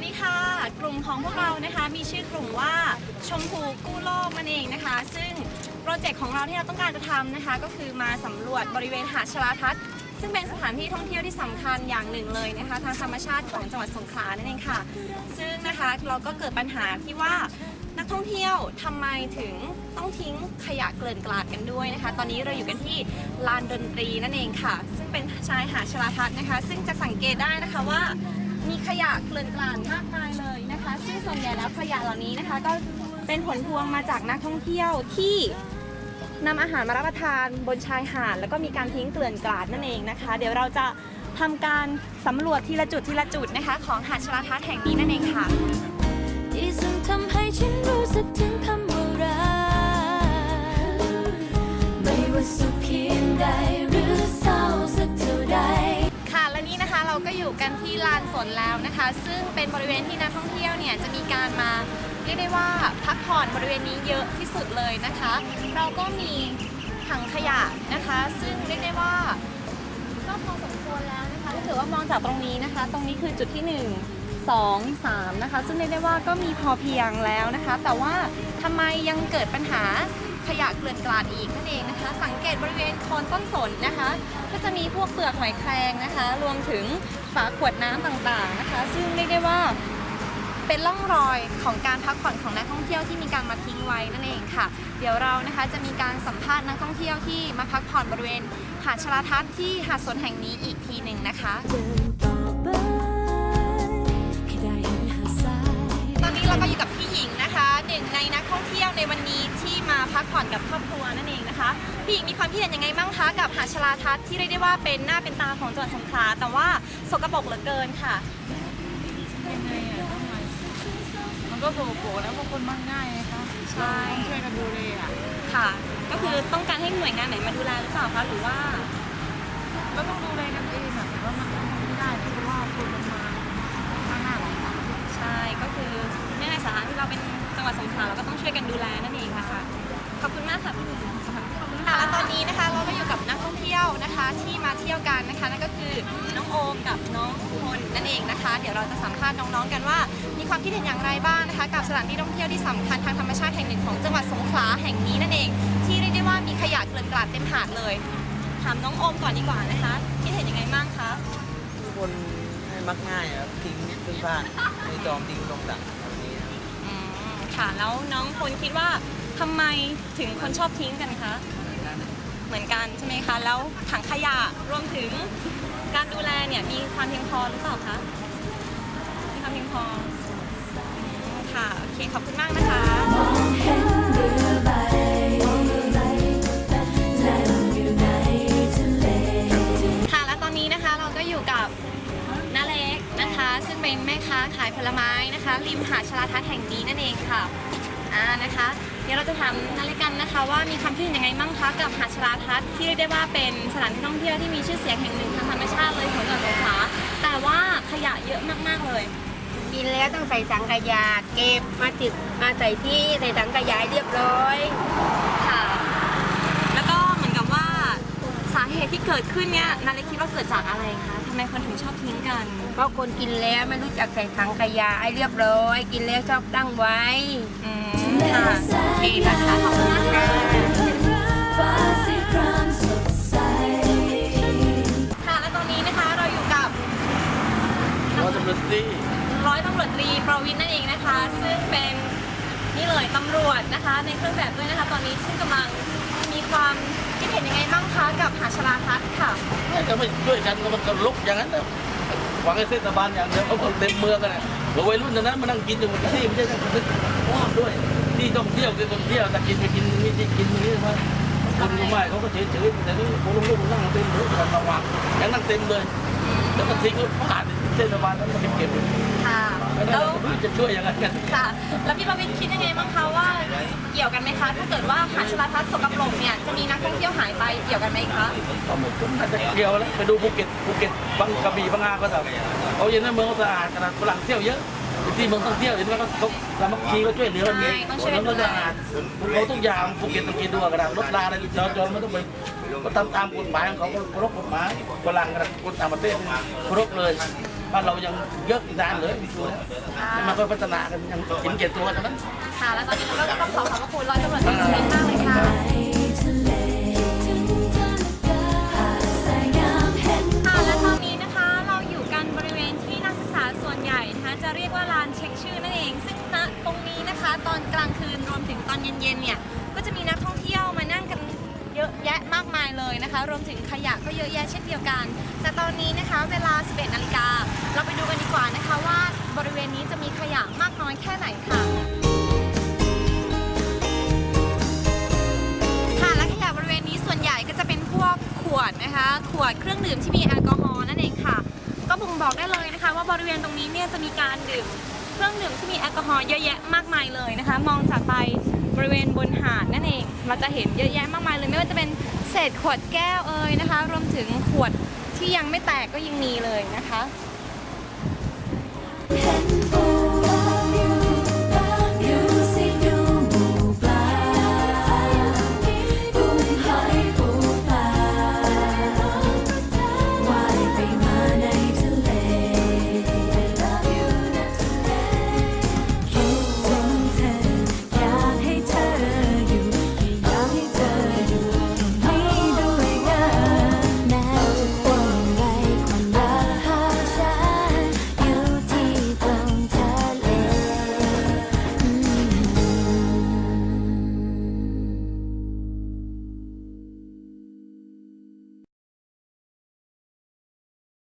วัสดีค่ะ กลุ่มของพวกเรานะคะมีชื่อกลุ่มว่าชมพูกู้โลกนั่นเองนะคะ ซึ่งโปรเจกต์ของเราที่เราต้องการจะทำนะคะ ก็คือมาสำรวจบริเวณหาดชลาทัศน์ซึ่งเป็นสถานที่ท่องเที่ยวที่สำคัญอย่างหนึ่งเลยนะคะ ทางธรรมชาติของจังหวัดสงขลานั่นเองค่ะ ซึ่งนะคะเราก็เกิดปัญหาที่ว่านักท่องเที่ยวทำไมถึงต้องทิ้งขยะเกลื่อนกลาดกันด้วยนะคะ ตอนนี้เราอยู่กันที่ลานดนตรีนั่นเองค่ะ ซึ่งเป็นชายหาดชลาทัศน์นะคะ ซึ่งจะสังเกตได้นะคะว่า มีขยะเกลื่อนกลาดมากมายเลยนะคะ ซึ่งส่วนใหญ่แล้วขยะเหล่านี้นะคะ ก็เป็นผลพวงมาจากนักท่องเที่ยวที่นำอาหารมารับประทานบนชายหาดแล้วก็มีการทิ้งเกลื่อนกลาดนั่นเองนะคะ เดี๋ยวเราจะทำการสำรวจทีละจุดทีละจุดนะคะ ของหาดชลาทัศน์แห่งนี้นั่นเองค่ะที่ซึ่งทำให้ฉันรู้สึกถึงคำว่ารักไม่ว่าสุขเพียงใดหรือ ก็อยู่กันที่ลานสนแล้วนะคะ ซึ่งเป็นบริเวณที่นักท่องเที่ยวเนี่ยจะมีการมาเรียกได้ว่าพักผ่อนบริเวณนี้เยอะที่สุดเลยนะคะ เราก็มีถังขยะนะคะ ซึ่งเรียกได้ว่าก็พอสมควรแล้วนะคะถ้าเกิดว่ามองจากตรงนี้นะคะ ตรงนี้คือจุดที่ 1 2 3นะคะ ซึ่งเรียกได้ว่าก็มีพอเพียงแล้วนะคะ แต่ว่าทำไมยังเกิดปัญหาขยะเกลื่อนกลาดอีกนั่นเองนะคะ สังเกตบริเวณโคนต้นสนนะคะ ก็จะมีพวกเปลือกหอยแครงนะคะ รวมถึงฝาขวดน้ำต่างๆนะคะ ซึ่งเรียกได้ว่าเป็นร่องรอยของการพักผ่อนของนักท่องเที่ยวที่มีการมาทิ้งไว้นั่นเองค่ะ เดี๋ยวเรานะคะจะมีการสัมภาษณ์นักท่องเที่ยวที่มาพักผ่อนบริเวณหาดชลาทัศน์ที่หาดสนแห่งนี้อีกทีหนึ่งนะคะตอนนี้เราก็อยู่กับพี่หญิงนะคะ พักผ่อนกับครอบครัวนั่นเองนะคะพี่หญิงมีความคิดเห็นยังไงบ้างคะกับหาดชลาทัศน์ที่เรียกได้ว่าเป็นหน้าเป็นตาของจังหวัดสงขลาแต่ว่าสกปรกเหลือเกินค่ะยังไงอะทำไมมันก็โผล่ๆแล้วพวกคนมักง่ายไงคะใช่ต้องช่วยกันดูเลยอะค่ะ ก็คือต้องการให้หน่วยงานไหนมาดูแลหรือเปล่าคะหรือว่าก็ต้องดูแลกันเองอะแต่ว่ามันทำไม่ได้เพราะว่าคนมัน นะคะนั่นก็คือน้องโอมกับน้องพลนั่นเองนะคะ เดี๋ยวเราจะสัมภาษณ์น้องๆกันว่า มีความคิดเห็นอย่างไรบ้างนะคะ กับสถานที่ท่องเที่ยวที่สำคัญทางธรรมชาติแห่งหนึ่งของจังหวัดสงขลาแห่งนี้นั่นเอง ที่เรียกได้ว่ามีขยะเกลื่อนกลาดเต็มหาดเลย ถามน้องโอมก่อนดีกว่านะคะคิดเห็นยังไงบ้างคะทุกคนให้มักง่ายอะครับทิ้งเพื่อนบ้านไม่จอมทิ้งตรงดักแบบนี้ครับอืมค่ะแล้วน้องพลคิดว่าทำไมถึงคนชอบทิ้งกันคะ เหมือนกันใช่ไหมคะ แล้วถังขยะรวมถึงการดูแลเนี่ยมีความเพียงพอหรือเปล่าคะ มีความเพียงพอค่ะ โอเค ขอบคุณมากนะคะค่ะและตอนนี้นะคะเราก็อยู่กับน้าเล็กนะคะ ซึ่งเป็นแม่ค้าขายผลไม้นะคะ ริมหาดชลาทัศน์แห่งนี้นั่นเองค่ะอ่านะคะ ดี๋ยวเราจะถามนาเล็กกันนะคะ ว่ามีความคิดเห็นยังไงบ้างคะกับหาดชลาทัศน์ที่เรียกได้ว่าเป็นสถานที่ท่องเที่ยวที่มีชื่อเสียงแห่งหนึ่งทางธรรมชาติเลยของจังหวัดสงขลาแต่ว่าขยะเยอะมากๆเลยกินแล้วต้องใส่ถังขยะเก็บมาติดมาใส่ที่ใส่ถังขยะให้เรียบร้อยค่ะ แล้วก็เหมือนกับว่าสาเหตุที่เกิดขึ้นเนี่ยนาเล็กคิดว่าเกิดจากอะไรคะทำ ไมคนถึงชอบทิ้งกัน เพราะคนกินแล้วไม่รู้จักใส่ถังขยะให้เรียบร้อย กินแล้วชอบตั้งไว้ อืมค่ะโอเคนะคะขอบคุณมากค่ะฟ้าสีครามสดใสค่ะและตอนนี้นะคะเราอยู่กับเพราะตำรวจที่ร้อยตำรวจตรีประวิทย์นั่นเองนะคะ ซึ่งเป็นนี่เลยตำรวจนะคะ ในเครื่องแบบด้วยนะคะ ตอนนี้ซึ่งกำลังมีความคิดเห็นยังไงบ้างคะกับ หาดชลาทัศน์ค่ะ ไม่ก็ไม่ช่วยกันก็มันก็ลุกอย่างนั้นนะหวังให้เทศบาลอย่างเดียวเขาเต็มเมืองกันนะเราวัยรุ่นตอนนั้นมานั่งกินอยู่บนที่ไม่ใช่นั่งกินว้าวด้วย ที่ท่องเที่ยวที่ท่องเที่ยวแต่กินไปกินไม่ได้กินอย่างนี้มาคนก็ไม่เขาก็เฉยๆแต่นี่คนลูกๆนั่งเต็มเลยกันระวังยังนั่งเต็มเลยแล้วก็ทิ้งไว้ผ่านเทศบาลนั้นมาเก็บอยู่ค่ะแล้วแล้วจะช่วยยังไงกันค่ะแล้วพี่ประวิทย์คิดยังไงบ้างคะว่าเกี่ยวกันไหมคะ ถ้าเกิดว่าหาดชลาทัศน์สกปรกเนี่ยจะมีนักท่องเที่ยวหายไปเกี่ยวกันไหมคะก็เหมือนกันน่าจะเกี่ยวแล้วไปดูภูเก็ตภูเก็ตบางกระบี่บางอาก็แบบเอาอย่างนั้นเมืองเขาสะอาดขนาดฝรั่งเที่ยวเยอะที่เมืองท่องเที่ยวเห็นไหมเขาเขาสามัคคีก็ช่วยเหลือกันเองใช่ต้องช่วยแล้วด้ก็วยสะอาดเขาทุกอย่างภูเก็ตต้องกินด้วยกระดาษรถลาอะไรจราจรไม่ต้องไปก็ทำตามกฎหมายของเขาก็เคารพกฎหมายฝรั่งกับคนต่างประเทศเคารพเลย บ้านเรายังเยอะอีกนานเลยมีตัวแล้วมันก็พัฒนากันยังเห็นเก่ตัวกันนั้น ค่ะแล้วตอนนี้เราก็ต้องขอขอบพระคุณร้อยตำรวจตรีชลินมากเลยค่ะทะเลถึงทะเลหาดสายงามเห็นค่ะและตอนนี้นะคะเราอยู่กันบริเวณที่นักศึกษาส่วนใหญ่นะคะจะเรียกว่าลานเช็คชื่อนั่นเอง ซึ่งณตรงนี้นะคะ ตอนกลางคืนรวมถึงตอนเย็นๆเนี่ยก็จะมีนักท่องเที่ยวมานั่งกันเยอะแยะมากมายเลยนะคะ รวมถึงขยะก็เยอะแยะเช่นเดียวกัน แต่ตอนนี้นะคะเวลา 11นาฬิกาเราไปดูกันดีกว่านะคะว่าบริเวณนี้จะมีขยะมากน้อยแค่ไหนค่ะค่ะและขยะบริเวณนี้ส่วนใหญ่ก็จะเป็นพวกขวดนะคะ ขวดเครื่องดื่มที่มีแอลกอฮอล์นั่นเองค่ะ ก็บ่งบอกได้เลยนะคะ ว่าบริเวณตรงนี้เนี่ยจะมีการดื่ม เครื่องดื่มที่มีแอลกอฮอล์เยอะแยะมากมายเลยนะคะ มองจากไปบริเวณบนหาดนั่นเอง เราจะเห็นเยอะแยะมากมายเลย ไม่ว่าจะเป็นเศษขวดแก้วเอ่ยนะคะ รวมถึงขวดที่ยังไม่แตกก็ยังมีเลยนะคะ